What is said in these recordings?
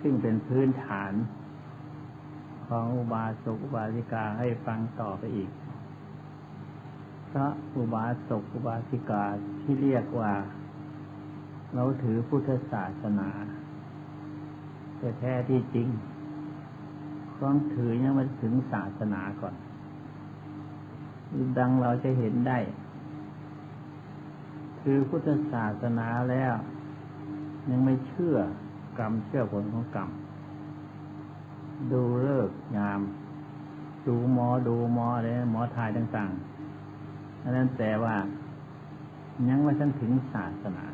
ซึ่งเป็นพื้นฐานของอุบาสกอุบาสิกาให้ฟังต่อไปอีก พระอุบาสกอุบาสิกาที่เรียกว่า เราถือพุทธศาสนา แต่แท้ที่จริงต้องถือยังมันถึงศาสนาก่อน ดังเราจะเห็นได้คือพุทธศาสนาแล้ว ยังไม่เชื่อ กรรม เชื่อผลของกรรม ดูเลิกงาม ดูหมอดูหมออะไรหมอทายต่างๆอันนั้นแต่ว่า ยังไม่ทันถึงศาสนา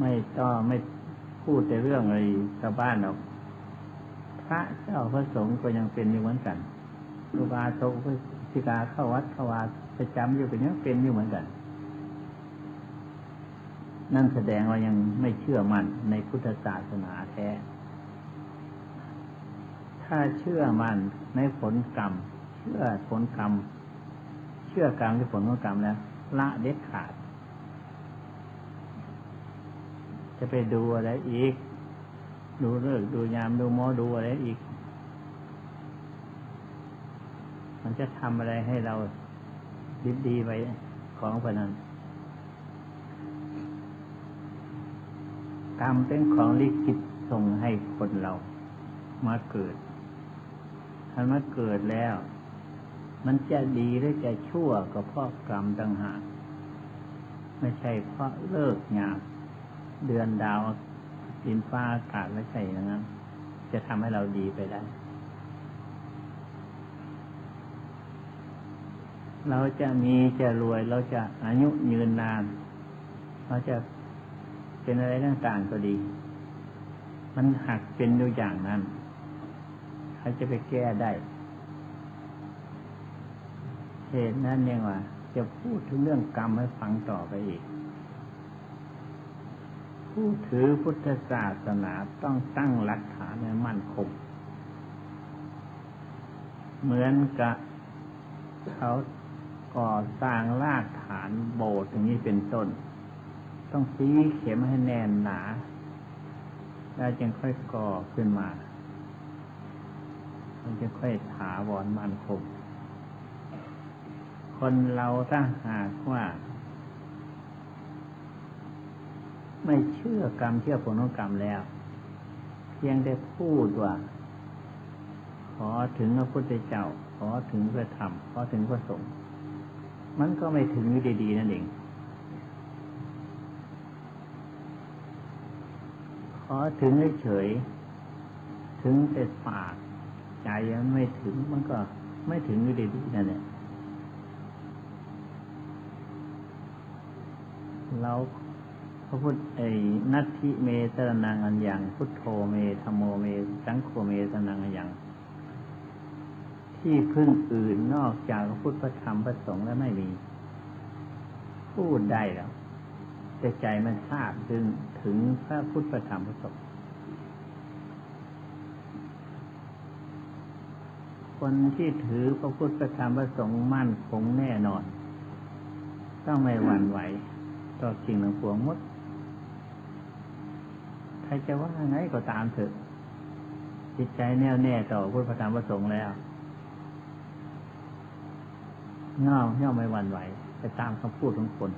ไม่ต้องไม่พูดแต่เรื่องอะไรชาวบ้านหรอกพระเจ้าพระสงฆ์ก็ยังเป็นอยู่เหมือนกันครูบาโตพระศิกาเข้าวัดเข้าวาประจำอยู่เป็นยังเป็นอยู่เหมือนกัน นั่นแสดงว่ายังไม่เชื่อมั่นในพุทธศาสนาแท้ ถ้าเชื่อมั่นในผลกรรม เชื่อผลกรรม เชื่อกรรมที่ผลของกรรมแล้วละเด็ดขาด จะไปดูอะไรอีก ดูเลิกดูยามดูหมอดูอะไรอีก มันจะทำอะไรให้เราดีดีไปของพนัน กรรมเป็นของลิขิตส่งให้คนเรามาเกิดถ้ามาเกิดแล้ว มันจะดีหรือจะชั่วก็เพราะกรรมต่างหากไม่ใช่เพราะเลิกงามเดือนดาวดินฟ้าอากาศไม่ใช่อย่างนั้น จะทำให้เราดีไปได้ เราจะมีจะรวยเราจะอายุยืนนาน เราจะ เป็นอะไรต่างๆก็ดี มันหักเป็นอยู่อย่างนั้นเขาจะไปแก้ได้เหตุนั้นเนี่ยว่า จะพูดถึงเรื่องกรรมให้ฟังต่อไปอีก ผู้ถือพุทธศาสนาต้องตั้งหลักฐานให้มั่นคงเหมือนกับเขาก่อสร้างรากฐานโบสถ์อย่างนี้เป็นต้น ต้องตีเข็มให้แน่นหนา แล้วจึงค่อยก่อขึ้นมา มันจะค่อยถาวรมั่นคงคนเราถ้าหากว่า ไม่เชื่อกรรมเชื่อผลของกรรมแล้ว เพียงแต่พูดว่า ขอถึงพระพุทธเจ้า ขอถึงพระธรรม ขอถึงพระสงฆ์มันก็ไม่ถึงอยู่ดีๆนั่นเอง อถึงเฉย ถึงแต่ปาก ใจยังไม่ถึงมันก็ไม่ถึงอยู่ดีนั่นแหละเราพระพุทธไอ้นัตถิเมตรนังอันอย่างพุทโธเมธรรมโมเมสังโฆเมตรนังอันอย่างที่พึ่งอื่นนอกจากพระพุทธธรรมพระสงฆ์แล้วไม่มี พูดได้แล้ว แต่ใจมันทราบถึงถึงพระพุทธธรรมพระสงฆ์คนที่ถือพระพุทธธรรมพระสงฆ์มั่นคงแน่นอน ต้องไม่หวั่นไหว ต่อสิ่งหนึ่งพวงมดใครจะว่าไงก็ตามเถอะ จิตใจแน่วแน่ต่อพุทธธรรมพระสงฆ์แล้วง่อมย่อมไม่หวั่นไหว ไปตามคำพูดของคน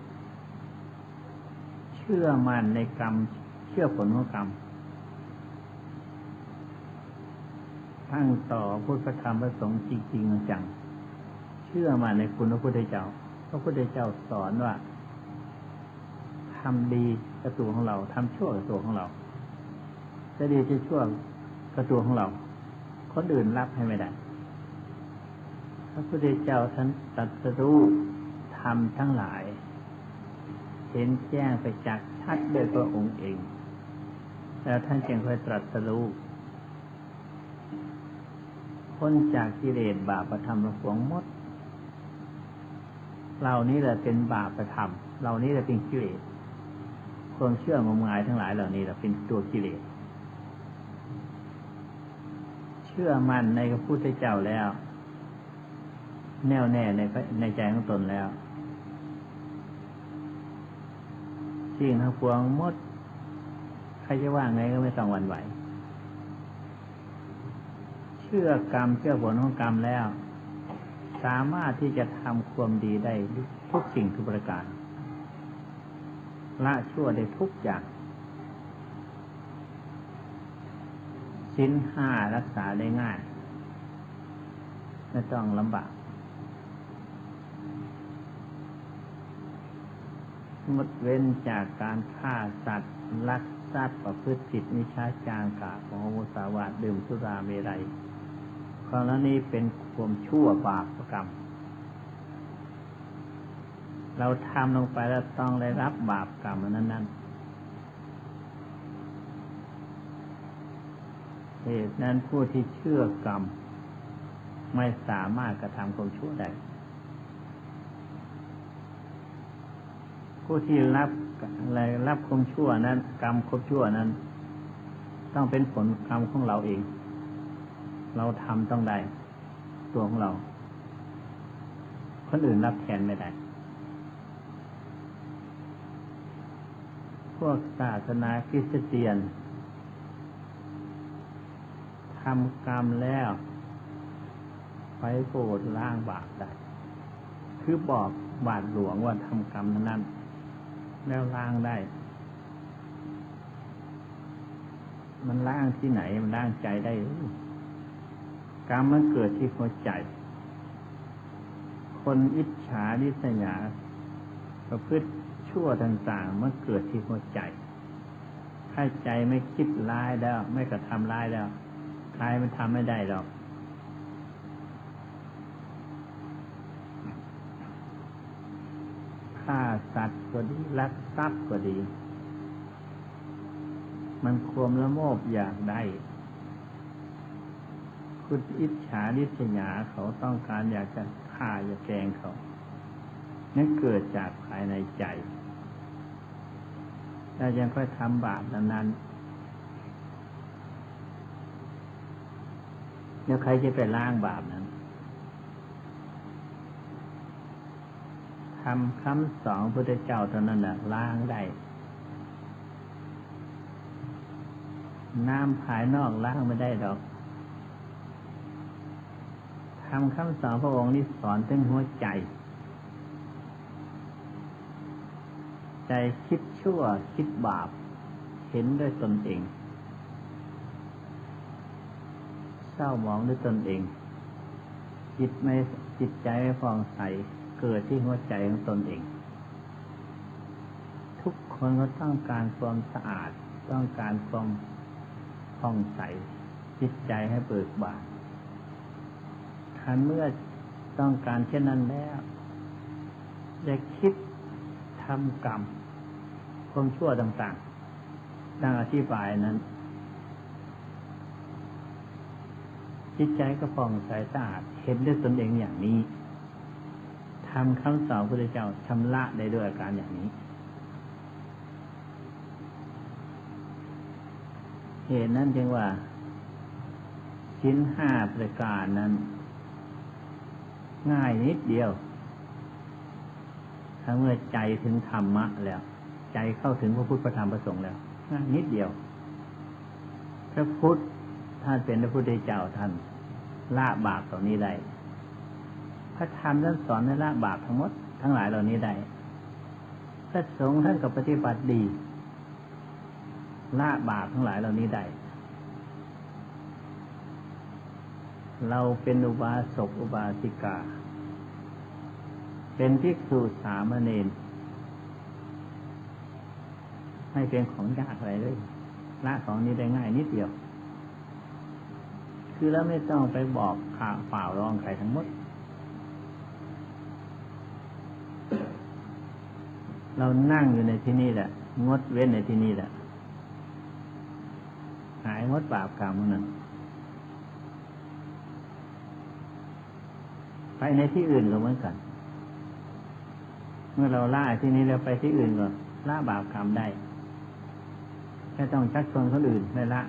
ชื่อมันในกรรม เชื่อผลของกรรม ทั้งต่อพุทธธรรมพระสงฆ์จริงๆจัง เชื่อมันในคุณพระพุทธเจ้า พระพุทธเจ้าสอนว่าทำดีกับตัวของเราทำชั่วกับตัวของเรา จะดีจะชั่วกับตัวของเรา คนอื่นรับให้ไม่ได้พระพุทธเจ้าท่านตรัสรู้ทำทั้งหลาย ห็นแจ้งไปจากชัดด้วยพระองค์เอง แล้วท่านจึงค่อยตรัสรู้พ้นจากกิเลสบาปประธรรมหลวงมดเหล่านี้แหละเป็นบาปประธรรมเหล่านี้แหละเป็นกิเลสความเชื่องมงายทั้งหลายเหล่านี้แหละเป็นตัวกิเลสเชื่อมั่นในพระพุทธเจ้าแล้ว แน่วแน่ในในใจของตนแล้ว สิ่งทั้งปวงมด ใครจะว่าไงก็ไม่ต้องหวันไหว เชื่อกรรมเชื่อผลของกรรมแล้ว สามารถที่จะทำความดีได้ทุกสิ่งทุกประการ ละชั่วได้ทุกอย่างชิ้นห้ารักษาได้ง่าย ไม่ต้องลำบาก งดเว้นจากการฆ่าสัตว์ลักทรัพย์ประพฤติผิดนิชาจางกาของมุสาวาทดื่มสุราเมรัยกรณีเป็นความชั่วบาปกรรม เราทำลงไปแล้วต้องได้รับบาปกรรมนั้นนั้นเหตุนั้นผู้ที่เชื่อกรรม ไม่สามารถกระทำความชั่วได้ ผู้ที่รับอะไรรับความชั่วนั้น กรรมความชั่วนั้น ต้องเป็นผลกรรมของเราเอง เราทำต้องได้ ตัวของเรา คนอื่นรับแทนไม่ได้พวกศาสนาคริสเตียนทำกรรมแล้วไปโปรดล้างบาปได้ คือบอกบาทหลวงว่าทำกรรมนั้น แล้วล้างได้ มันล้างที่ไหน มันล้างใจได้กรรมมันเกิดที่หัวใจ คนอิจฉาดิษยาประพฤติชั่วต่างๆมันเกิดที่หัวใจ ถ้าใจไม่คิดร้ายแล้ว ไม่กระทำร้ายแล้วใครมันทำไม่ได้หรอก ฆ่าสัตว์ก็ดีลักทรัพย์ก็ดี มันควมละโมบอยากได้คุณอิจฉาดิษยาเขาต้องการอยากจะฆ่าอยากแกงเขานั่นเกิดจากภายในใจถ้ายังค่อยทำบาปนั้นแล้วใครจะไปล้างบาปนั้น ทำคำสองพุทธเจ้าเท่านั้นแหละล้างได้ น้ำภายนอกล้างไม่ได้ดอกทำคำสอนพระองค์นี้สอนถึงหัวใจ ใจคิดชั่วคิดบาป เห็นด้วยตนเองเศร้าหมองด้วยตนเอง จิตไม่จิตใจไม่ฟองใส เกิดที่หัวใจของตนเอง ทุกคนก็ต้องการความสะอาด ต้องการความผ่องใสจิตใจให้เบิกบานคันเมื่อต้องการเช่นนั้นแล้วจะคิดทำกรรมความชั่วต่างๆดังอธิบายนั้น จิตใจก็ผ่องใสสะอาดเห็นด้วยตนเองอย่างนี้ ทำคำสอนพระเจ้าชำระได้ด้วยอาการอย่างนี้ เหตุนั้นจึงว่าชิ้นห้าประการนั้น ง่ายนิดเดียว ถ้าเมื่อใจถึงธรรมะแล้ว ใจเข้าถึงพระพุทธธรรมประสงค์แล้วง่ายนิดเดียว พระพุทธท่านเป็นพระพุทธเจ้าท่านละบาปต่อนี้ได้ พระธรรมท่านสอนในละบาปทั้งหมดทั้งหลายเหล่านี้ได้พระสงฆ์ท่านก็ปฏิบัติดีละบาปทั้งหลายเหล่านี้ได้เราเป็นอุบาสกอุบาสิกา เป็นภิกษุสามเณรไม่เป็นของยากอะไรเลยละของนี้ได้ง่ายนิดเดียว คือแล้วไม่ต้องไปบอกข่าวเปล่าร้องใครทั้งหมด เรานั่งอยู่ในที่นี่แหละ งดเว้นในที่นี่แหละ หายงดบาปกรรมนั้นไปในที่อื่นก็เหมือนกัน เมื่อเราล่าที่นี้แล้วไปที่อื่นก็ล่าบาปกรรมได้ไม่ต้องชักชวนคนอื่นไม่ละ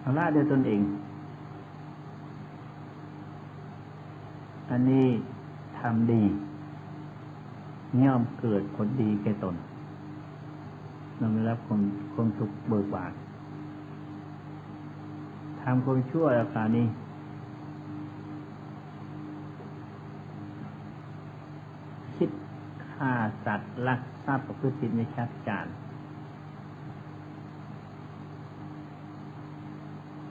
เราล่าด้วยตนเอง อันนี้ทำดี ย่อมเกิดผลดีแก่ตนเราไม่รับความความสุขเบิกบานทำความชั่วแล้วครนี้ คิดฆ่าสัตว์ลักทรัพย์ประพฤติผิดในชักจาร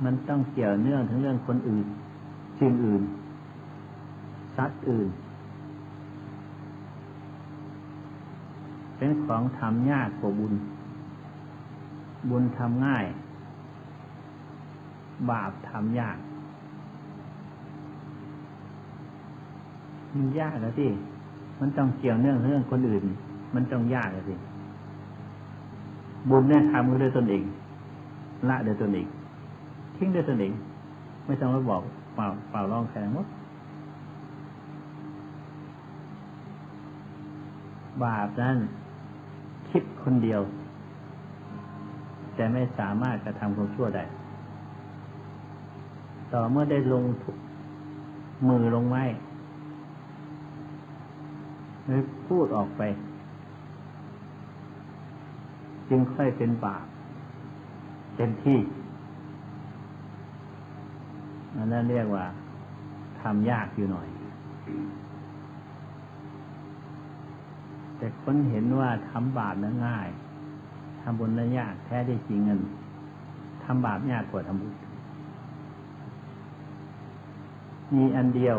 มันต้องเกี่ยวเนื่องถึงเรื่องคนอื่นสิ่งอื่น สัตว์อื่น เป็นของทำยากกว่าบุญ บุญทำง่าย บาปทำยาก มันยากแล้วที่มันต้องเกี่ยวเนื่องเรื่องคนอื่น มันต้องยากเลยสิบุญเนี่ยทำด้วยตนเอง ละด้วยตนเอง ทิ้งด้วยตนเอง ไม่ต้องมาบอกเปล่าเปล่าร้องแข่งมดบาปนั้น คิดคนเดียว แต่ไม่สามารถกระทำความชั่วได้ ต่อเมื่อได้ลงมือลงไม้หรือพูดออกไป จึงค่อยเป็นบาปเต็มที่อันนั้นเรียกว่าทำยากอยู่หน่อย แต่คนเห็นว่าทำบาปนั้นง่ายทำบุญนั้นยากแท้ได้จริงเงินทำบาปยากกว่าทำบุญมีอันเดียว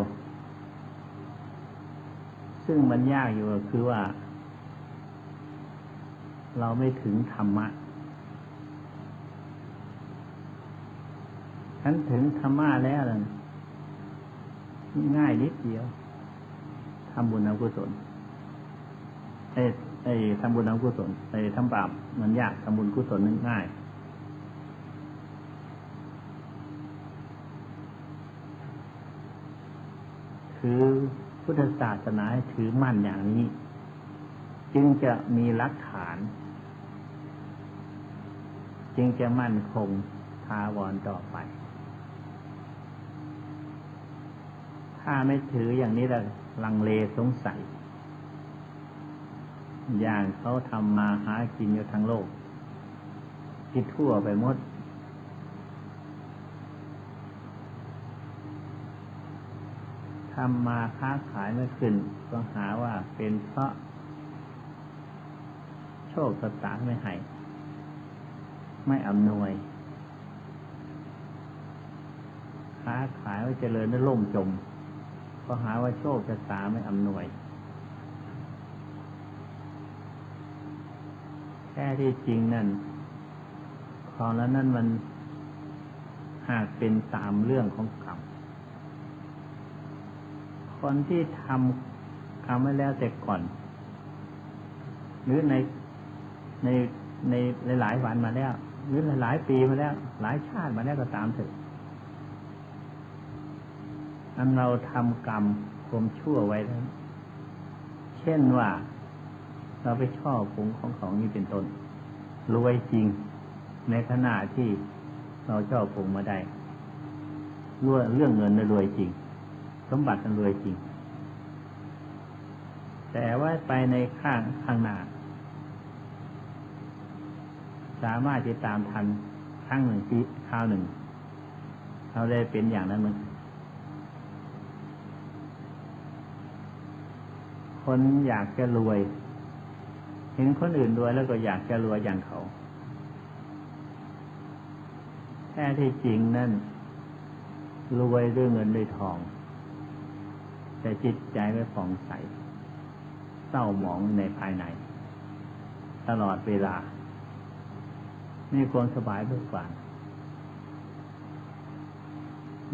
ซึ่งมันยากอยู่คือว่า เราไม่ถึงธรรมะฉันถึงธรรมะแล้วนะง่ายนิดเดียวทำบุญทำกุศล ไอ้ไอ้ทำบุญทำกุศลไอ้ทำบาปมันยากทำบุญกุศลนั้นง่ายคือพุทธศาสนาให้ถือมั่นอย่างนี้ จึงจะมีหลักฐาน จึงจะมั่นคงทาวรต่อไป ถ้าไม่ถืออย่างนี้ล้วลังเลสงสัย อย่างเขาทำมาหากินอยู่ทั้งโลกที่ทั่วไปหมด ทำมาค้าขายไม่ขึ้น ก็หาว่าเป็นเพราะ โชคสตางไม่ให้ ไม่อำนวย ค้าขายว่าเจริญได้ล่มจม ก็หาว่าโชคชะตาไม่อำนวย แค่ที่จริงนั่น ของแล้วนั่นมันหากเป็นตามเรื่องของกรรม คนที่ทำทำไว้แล้วแต่ก่อน หรือในในในหลายวันมาแล้ว หรือหลายปีมาแล้ว หลายชาติมาแล้วก็ตามเถอะอันเราทำกรรมความชั่วไว้แล้ว เช่นว่า เราไปชอบผงของของนี้เป็นต้นรวยจริง ในขณะที่เราชอบผงมาได้รวยเรื่องเงินนรวยจริง สมบัติน่ะรวยจริง แต่ว่าไปในข้างข้างหน้าสามารถจะตามทันครั้งหนึ่งปีคราวหนึ่งเราได้เป็นอย่างนั้นมั้ยคนอยากจะรวย ห็นคนอื่นรวยแล้วก็อยากจะรวยอย่างเขา แท้ที่จริงนั่นรวยด้วยเงินด้วยทอง แต่จิตใจไม่ผ่องใสเศร้าหมองในภายใน ตลอดเวลามีความสบายเบิกบาน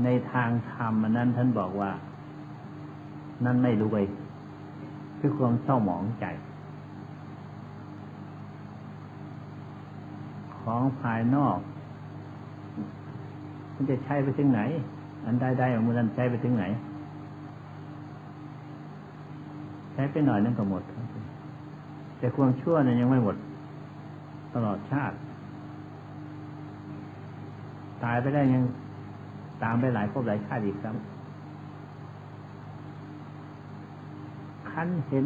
ในทางธรรมนนั้นท่านบอกว่า นั่นไม่รวย คือความเศร้าหมองใจ ของภายนอก มันจะใช้ไปถึงไหน อันใดๆของมันใช้ไปถึงไหน ใช้ไปหน่อยนั่นก็หมด แต่ความชั่วนั้นยังไม่หมด ตลอดชาติ ตายไปได้ยังตามไปหลายภพหลายชาติอีกครับคันเห็น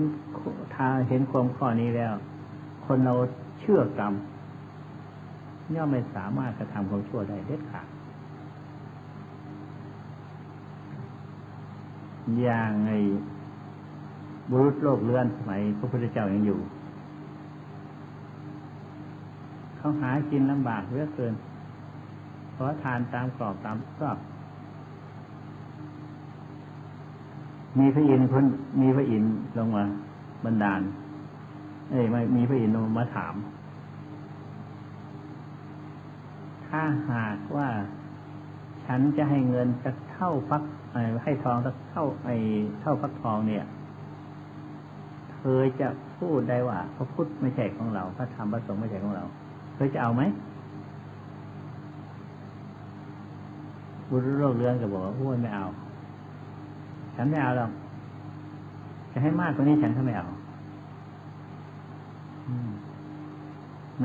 ทาเห็นความข้อนี้แล้ว คนเราเชื่อกรรม ย่อมไม่สามารถกระทำความชั่วได้เด็ดขาดอย่างไงบุรุษโลกเลื่อนสมัยพระพุทธเจ้ายังอยู่ เขาหากินลำบากเหลือเกินขอทานตามกรอบตามชอบมีพระอินทร์คนมีพระอินทร์ลงมาบันดาล เอ้ยไม่มีพระอินทร์ลงมาถาม ถ้าหากว่า ฉันจะให้เงินสักเท่าฟักให้ทองสักเท่าไอ้เท่าฟักทองเนี่ย เธอจะพูดได้ว่าพระพุทธไม่ใช่ของเราพระธรรมพระสงฆ์ไม่ใช่ของเรา เธอจะเอาไหมบุรุษโลกเรือนก็บอกว่าพูดไม่เอา ฉันไม่เอาหรอกจะให้มากกว่านี้ฉันก็ไม่เอา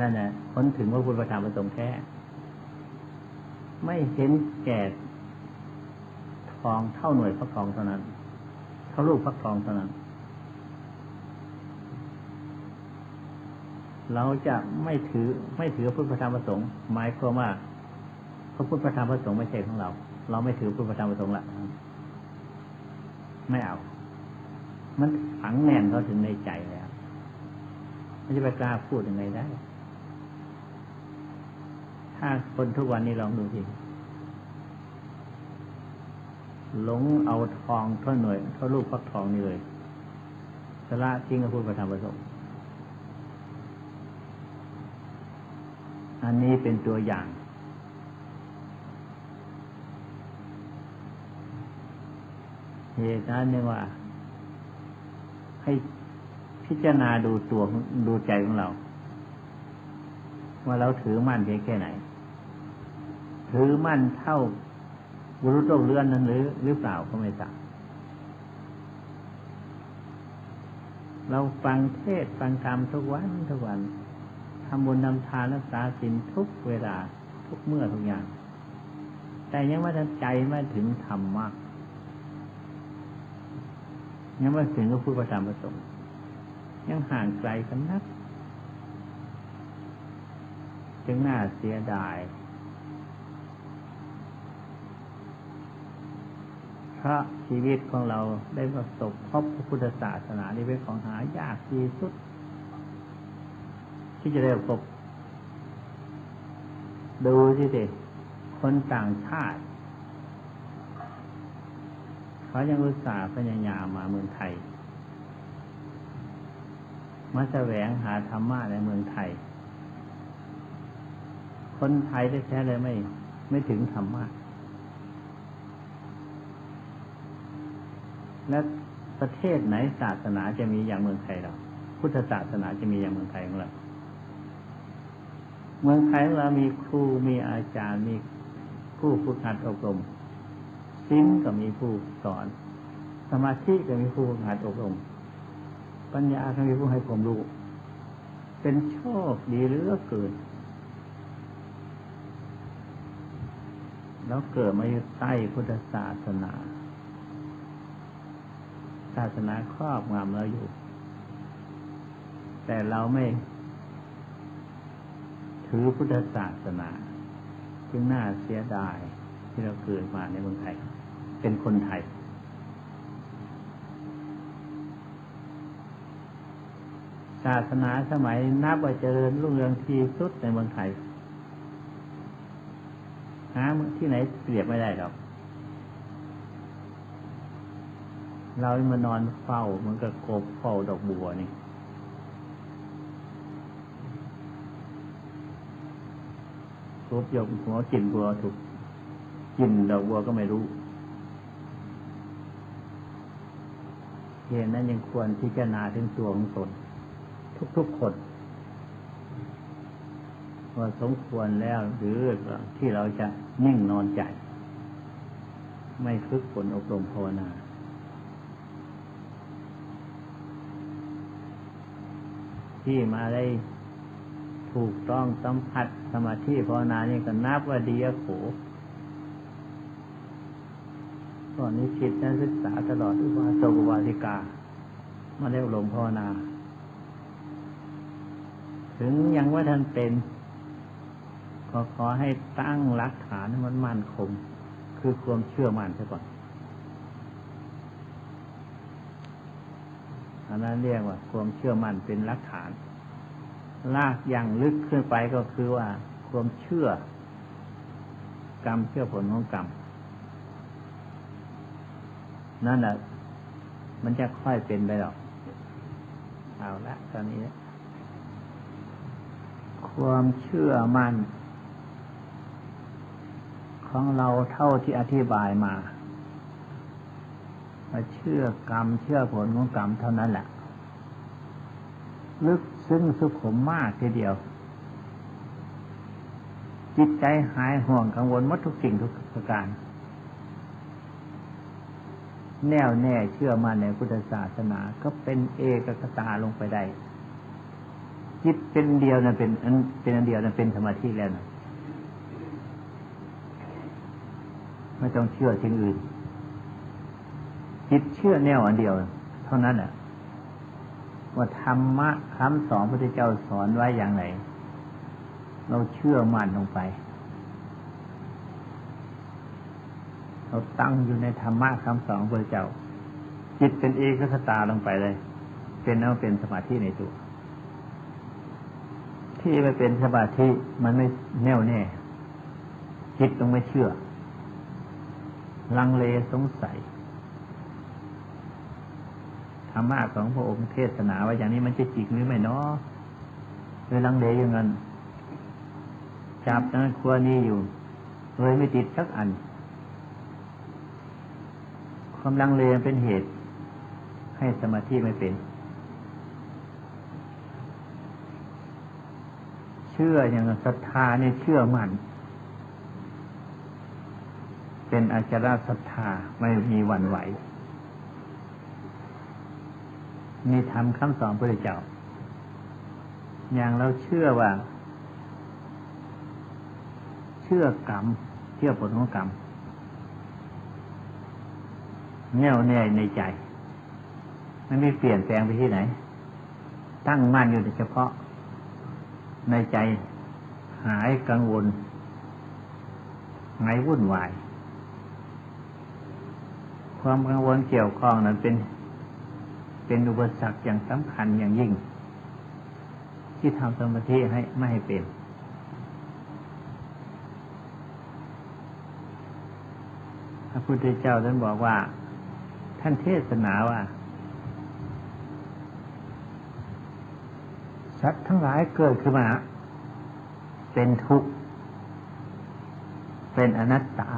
นั่นแหละคนถึงว่าพุทธธรรมประสงค์แท้ ไม่เห็นแก่ทองเท่าหน่วยพักทองเท่านั้น เท่าลูกพักทองเท่านั้น เราจะไม่ถือไม่ถือพุทธธรรมประสงค์หมายความว่าพระพุทธธรรมประสงค์ไม่ใช่ของเรา เราไม่ถือพุทธธรรมประสงค์ละไม่เอา มันฝังแน่นเขาถึงในใจแล้วมันจะไปกล้าพูดยังไงได้ ถ้าคนทุกวันนี้ลองดูทีหลงเอาทองเท่าหน่วยเท่าลูกฟักทองนี่เลยสละทิ้งกับพูดประธรรมประสงค์อันนี้เป็นตัวอย่าง เหตุนั้นเนี่ยว่า ให้พิจารณาดูตัวดูใจของเรา ว่าเราถือมั่นเพียงแค่ไหน ถือมั่นเท่าบุรุษโลกเลื่อนนั้นหรือหรือเปล่าก็ไม่ทราบเราฟังเทศฟังธรรมทุกวันทุกวันทำบุญทำทานรักษาศีลทุกเวลาทุกเมื่อทุกอย่าง แต่ยังไม่ทันใจไม่ถึงธรรมะยังไม่ถึงก็พูดประจำประสงค์ยังห่างไกลกันนัก จึงน่าเสียดาย พราะชีวิตของเราได้ประสบพบพระพุทธศาสนานี่เป็นของหายากที่สุด ที่จะได้พบดูที่เด็กคนต่างชาติ เขายังอุตส่าห์พยายามมาเมืองไทย มาแสวงหาธรรมะในเมืองไทย คนไทยแท้ๆเลยไม่ ไม่ถึงธรรมะ และประเทศไหนศาสนาจะมีอย่างเมืองไทยเรา พุทธศาสนาจะมีอย่างเมืองไทยของเรา เมืองไทยเรามีครูมีอาจารย์มีผู้ฝึกหัดอบรมสิ้นก็มีผู้สอน สมาธิก็มีผู้ฝึกหัดอบรมปัญญาก็มีผู้ให้ความรู้ เป็นโชคดีเหลือเกินแล้วเกิดมาอยู่ใต้พุทธศาสนา ศาสนาครอบงำเราอยู่ แต่เราไม่ ถือพุทธศาสนาจึงน่าเสียดายที่เราเกิดมาในเมืองไทย เป็นคนไทย ศาสนาสมัยนับว่าเจริญรุ่งเรืองที่สุดในเมืองไทยหาที่ไหนเปรียบไม่ได้หรอก เรามานอนเฝ้าเหมือนกับกบเฝ้าดอกบัวนี่กบยกหัวกินบัวถูกกินดอกบัวก็ไม่รู้เหตุนั้นยังควรพิจารณาถึงตัวของตนทุกๆคนว่าสมควรแล้วหรือที่เราจะนิ่งนอนใจ ไม่ฝึกฝนอบรมภาวนา ที่มาได้ถูกต้องสัมผัสสมาธิภาวนานี่ก็นับว่าดีโขตอนนี้คิดนักศึกษาตลอดอุบาสกอุบาสิกา มาได้อบรมภาวนา ถึงยังว่าท่านเป็น ก็ขอให้ตั้งรักฐานให้มันมั่นคง คือความเชื่อมั่นซะก่อน นนั้นเรียกว่า ความเชื่อมั่นเป็นรักฐาน ลากอย่างลึกขึ้นไปก็คือว่า ความเชื่อกรรมเชื่อผลของกรรมนั่นแหละมันจะค่อยเป็นไปหรอก เอาละตอนนี้ ความเชื่อมั่น ของเราเท่าที่อธิบายมา มาเชื่อกรรมเชื่อผลของกรรมเท่านั้นแหละลึกซึ้งสุขุมมากทีเดียว จิตใจหายห่วงกังวลหมดทุกสิ่งทุกประการ แน่วแน่เชื่อมั่นในพุทธศาสนาก็เป็นเอกคตาลงไปได้ จิตเป็นเดียวนะเป็นอันเป็นอันเดียวนะเป็นสมาธิแล้วนะไม่ต้องเชื่อสิ่งอื่น จิตเชื่อแนวอันเดียว เท่านั้นแหละว่าธรรมะคำสอนพระพุทธเจ้าสอนไว้อย่างไร เราเชื่อมั่นลงไป เราตั้งอยู่ในธรรมะคำสอนพระเจ้า จิตเป็นเอกคตาลงไปเลย เป็นเอาเป็นสมาธิในตัว ที่ไม่เป็นสมาธิมันไม่แน่วแน่จิตต้องไม่เชื่อ ลังเลสงสัย รรมะของพระองค์เทศนาว่าอย่างนี้มันจะจริงหรือไม่เนาะเลยลังเลอย่างนั้นจับนั้นครัวนี้อยู่เลยไม่ติดสักอัน ความลังเลเป็นเหตุ ให้สมาธิไม่เป็น เชื่ออย่างศรัทธาเนี่ยเชื่อมั่นเป็นอาจารศรัทธาไม่มีวันไหว มีธรรมคำสอนพระเจ้า อย่างเราเชื่อว่า เชื่อกรรม เชื่อผลของกรรม แน่วแน่ในใจไม่มีเปลี่ยนแปลงไปที่ไหน ตั้งมั่นอยู่เฉพาะ ในใจหายกังวลหายวุ่นวาย ความกังวลเกี่ยวข้องนั้นเป็น เป็นอุปสรรคอย่างสำคัญอย่างยิ่ง ที่ทำสมาธิให้ไม่ให้เป็น พระพุทธเจ้าท่านบอกว่า ท่านเทศนาว่าสัตว์ทั้งหลายเกิดขึ้นมา เป็นทุกข์ เป็นอนัตตา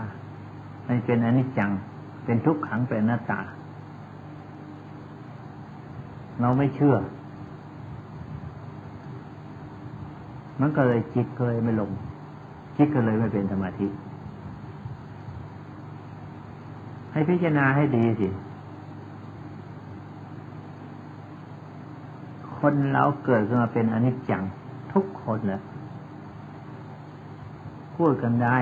ไม่เป็นอนิจจัง เป็นทุกขังเป็นอนัตตา เราไม่เชื่อ มันก็เลยจิตก็เลยไม่ลง จิตก็เลยไม่เป็นสมาธิ ให้พิจารณาให้ดีสิ คนเราเกิดขึ้นมาเป็นอนิจจัง ทุกคนแหละพูดกันได้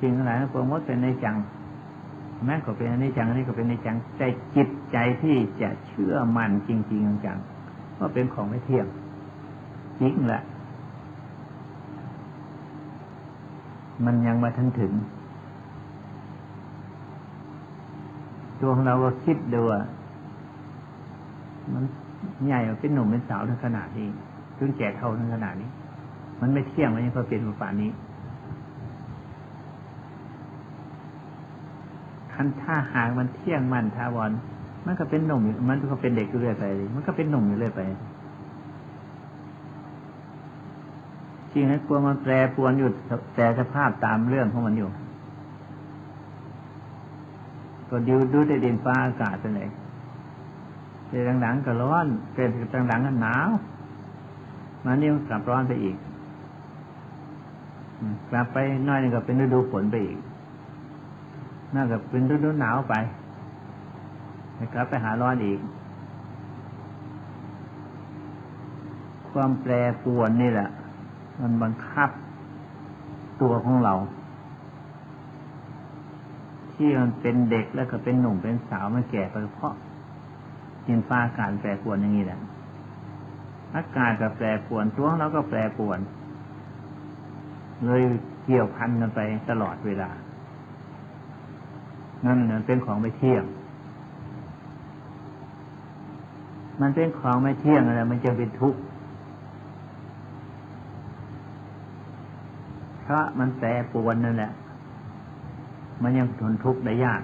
สิ่งหลายทั้งปวงมดเป็นอนิจจัง แม้ก็เป็นอนิจจังอันนี้ก็เป็นอนิจจังใจจิตใจที่จะเชื่อมั่นจริง ๆจังๆว่าเป็นของไม่เที่ยงจริงแหละมันยังมาทันถึง ตัวของเราก็คิดดูว่ามันใหญ่เป็นหนุ่มเป็นสาวถึงขนาดนี้ถึงแก่เท่าถึงขนาดนี้ มันไม่เที่ยงมันยังพอเป็นป่านนี้ คันถ้าหากมันเที่ยงมันทาวรมันก็เป็นหนุ่มมันก็เป็นเด็กอยู่เรื่อยไป มันก็เป็นหนุ่มอยู่เรื่อยไปจริงนะกลัวมันแปรปรวนอยู่แต่สภาพตามเรื่องของมันอยู่ ก็ดูดูแต่ดินฟ้าอากาศเป็นไงเดือนหลังๆก็ร้อนเดือนหลังๆก็หนาวมานี่มันกลับร้อนไปอีกกลับไปน้อยนึงก็เป็นฤดูฝนไปอีก น่าจะเป็นฤดูหนาวไปกลับไปหาร้อนอีก ความแปรปรวนนี่แหละ มันบังคับตัวของเรา ที่มันเป็นเด็กแล้วก็เป็นหนุ่มเป็นสาวมันแก่ไปเพราะดินฟ้าอากาศแปรปรวนอย่างนี้แหละอากาศก็แปรปรวนตัวงเราก็แปรปรวน เลยเกี่ยวพันกันไปตลอดเวลา นั่นเป็นของไม่เที่ยง มันเป็นของไม่เที่ยงอะไรมันจะเป็นทุกข์เพราะมันแปรปรวนนั่นแหละ มันยังทนทุกข์ได้ยาก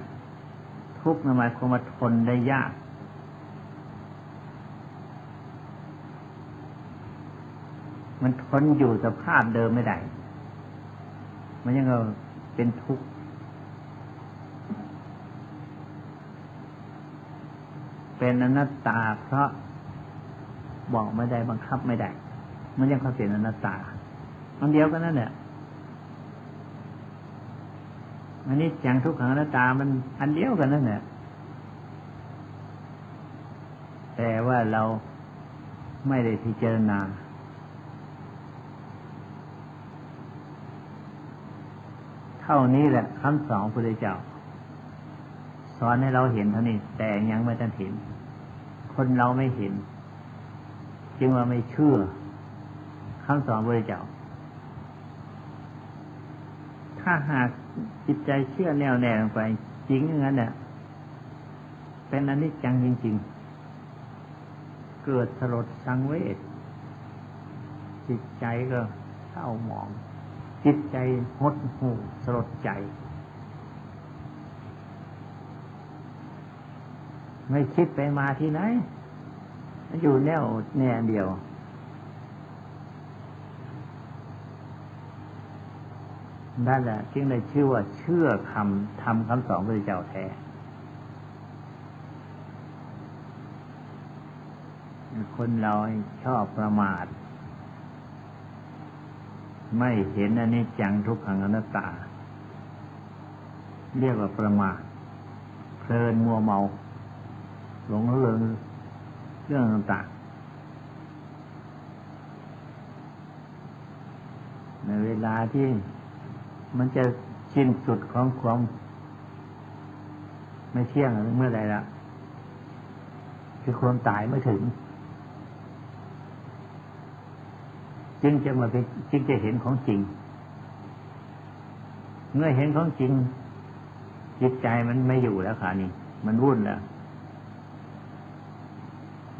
ทุกข์หมายความว่าทนได้ยากมันทนอยู่สภาพเดิมไม่ได้ มันยังเป็นทุกข์ เป็นอนัตตา เพราะบอกไม่ได้บังคับไม่ได้ มันยังเขาเป็นอนัตตาอันเดียวกันนั่นแหละอันนี้จังทุกขังอนัตตามันอันเดียวกันนั่นแหละแต่ว่าเราไม่ได้พิจารณาเท่านี้แหละคำสอนพระเจ้า สอนให้เราเห็นเท่านี้ แต่ยังไม่ทันเห็น คนเราไม่เห็น จึงว่าไม่เชื่อคำสอนพระเจ้า ถ้าหากจิตใจเชื่อแน่วแน่ลงไป จริงอย่างนั้นเนี่ยเป็นอนิจจังจริง ๆ เกิดสลดสังเวชจิตใจก็เศร้าหมอง จิตใจหดหู่สลดใจ ไม่คิดไปมาที่ไหน อยู่แนวแน่เดียว นั่นแหละจึงได้ชื่อว่าเชื่อคำทำคำสอนพระเจ้าแท้คนเราชอบประมาท ไม่เห็นอันนี้จังทุกขังอนัตตา เรียกว่าประมาทเพลินมัวเมา หลงเรื่องเรื่องต่างๆ ในเวลาที่มันจะสิ้นสุดของความไม่เที่ยงเมื่อใดละคือความตายไม่ถึง จึงจะมาเป็นจึงจะเห็นของจริง เมื่อเห็นของจริง จิตใจมันไม่อยู่แล้วค่ะนี่ มันวุ่นแล้ว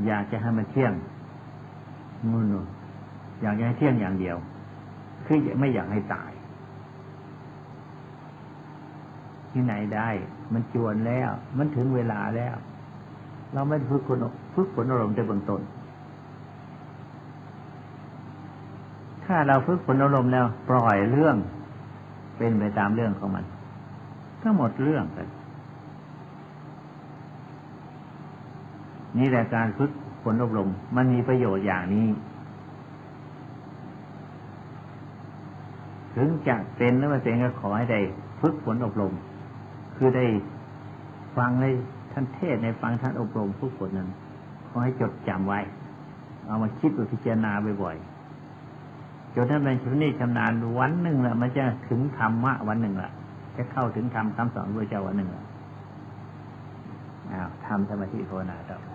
อยากจะให้มันเที่ยงนู่นอยากจะให้เที่ยงอย่างเดียว คือไม่อยากให้ตาย ที่ไหนได้ มันจวนแล้ว มันถึงเวลาแล้ว เราไม่ฝึกคนฝึกฝนอารมณ์ในเบื้องต้นถ้าเราฝึกฝนอารมณ์แล้ว ปล่อยเรื่อง เป็นไปตามเรื่องของมันก็หมดเรื่องกัน นี่แหละการฝึกฝนอบรม มันมีประโยชน์อย่างนี้ ถึงจะเป็นหรือไม่เป็นก็ขอให้ได้ฝึกฝนอบรม คือได้ฟังในท่านเทศในฟังท่านอบรมฝึกฝนนั้น ขอให้จดจำไว้ เอามาคิดมาพิจารณาบ่อยๆจนถ้าเป็นชนิดชำนาญวันหนึ่งละมันจะถึงธรรมะวันหนึ่งละจะเข้าถึงธรรมคำสอนพระเจ้าวันหนึ่งละอ้าวทำสมาธิภาวนาต่อ